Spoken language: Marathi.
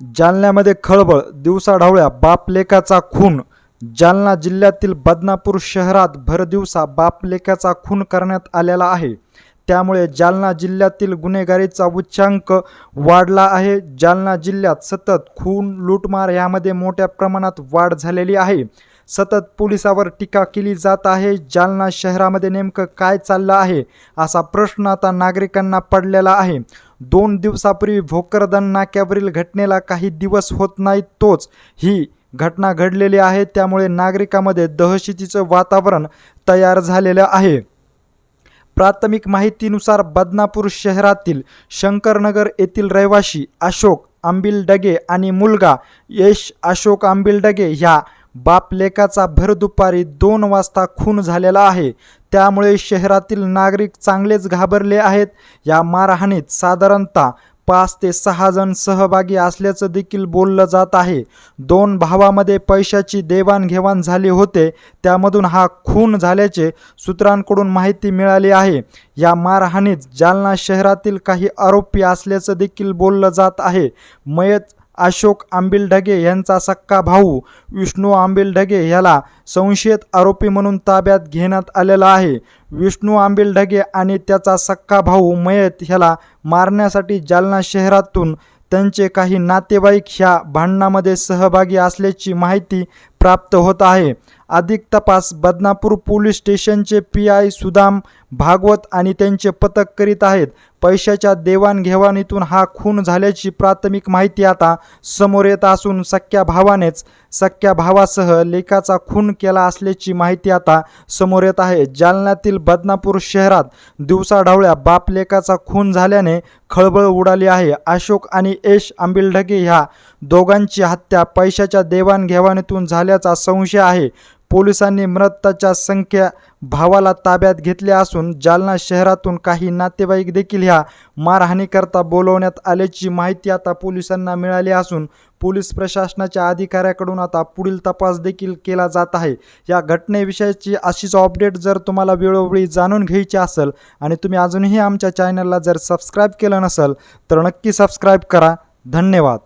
जालन्यामध्ये खळबळ दिवसाढवळ्या बापलेकाचा खून. जालना जिल्ह्यातील बदनापूर शहरात भरदिवसा बापलेकाचा खून करण्यात आलेला आहे. त्यामुळे जालना जिल्ह्यातील गुन्हेगारीचा उच्चांक वाढला आहे. जालना जिल्ह्यात सतत खून लूटमार यामध्ये मोठ्या प्रमाणात वाढ झालेली आहे. सतत पोलिसावर टीका केली जात आहे. जालना शहरामध्ये नेमकं काय चाललं आहे असा प्रश्न आता नागरिकांना पडलेला आहे. दोन दिवसापूर्वी भोकरदन नाक्यावरील घटनेला काही दिवस होत नाही तोच ही घटना घडलेली आहे. त्यामुळे नागरिकांमध्ये दहशतीचं वातावरण तयार झालेलं आहे. प्राथमिक माहितीनुसार बदनापूर शहरातील शंकरनगर येथील रहिवाशी अशोक आंबिलडगे आणि मुलगा यश अशोक आंबिलडगे ह्या बाप लेकाचा भर दुपारी दोन वाजता खून झालेला आहे. त्यामुळे शहरातील नागरिक चांगलेच घाबरले आहेत. या मारहाणीत साधारणतः पाच ते सहा जण सहभागी असल्याचं देखील बोललं जात आहे. दोन भावामध्ये पैशाची देवाणघेवाण झाली होते. त्यामधून हा खून झाल्याचे सूत्रांकडून माहिती मिळाली आहे. या मारहाणीत जालना शहरातील काही आरोपी असल्याचं देखील बोललं जात आहे. मयत अशोक आंबिलढगे यांचा सक्का भाऊ. विष्णू आंबिलढगे याला संशयित आरोपी म्हणून ताब्यात घेण्यात आलेला आहे. विष्णू आंबिलढगे आणि त्याचा सक्का भाऊ मयत ह्याला मारण्यासाठी जालना शहरातून त्यांचे काही नातेवाईक ह्या भांडणामध्ये सहभागी असल्याची माहिती प्राप्त होत आहे. अधिक तपास बदनापूर पोलीस स्टेशनचे पी आय सुदाम भागवत आणि त्यांचे पथक करीत आहेत. पैशाच्या देवाणघेवाणीतून हा खून झाल्याची प्राथमिक माहिती आता समोर येत असून सख्या भावानेच सख्या भावासह लेखाचा खून केला असल्याची माहिती आता समोर येत आहे. जालन्यातील बदनापूर शहरात दिवसाढवळ्या बाप लेखाचा खून झाल्याने खळबळ उडाली आहे. अशोक आणि यश आंबिलढगे ह्या दोघांची हत्या पैशाच्या देवाणघेवाणीतून झाल्याचा संशय आहे. पोलिसांनी मृताच्या संख्या भावाला ताब्यात घेतले असून जालना शहरातून काही नातेवाईक देखील ह्या मारहाणीकरता बोलवण्यात आल्याची माहिती आता पोलिसांना मिळाली असून पोलीस प्रशासनाच्या अधिकाऱ्याकडून आता पुढील तपास देखील केला जात आहे. या घटनेविषयीची अशीच अपडेट जर तुम्हाला वेळोवेळी जाणून घ्यायची असेल आणि तुम्ही अजूनही आमच्या चॅनलला जर सबस्क्राईब केलं नसेल तर नक्की सबस्क्राईब करा. धन्यवाद.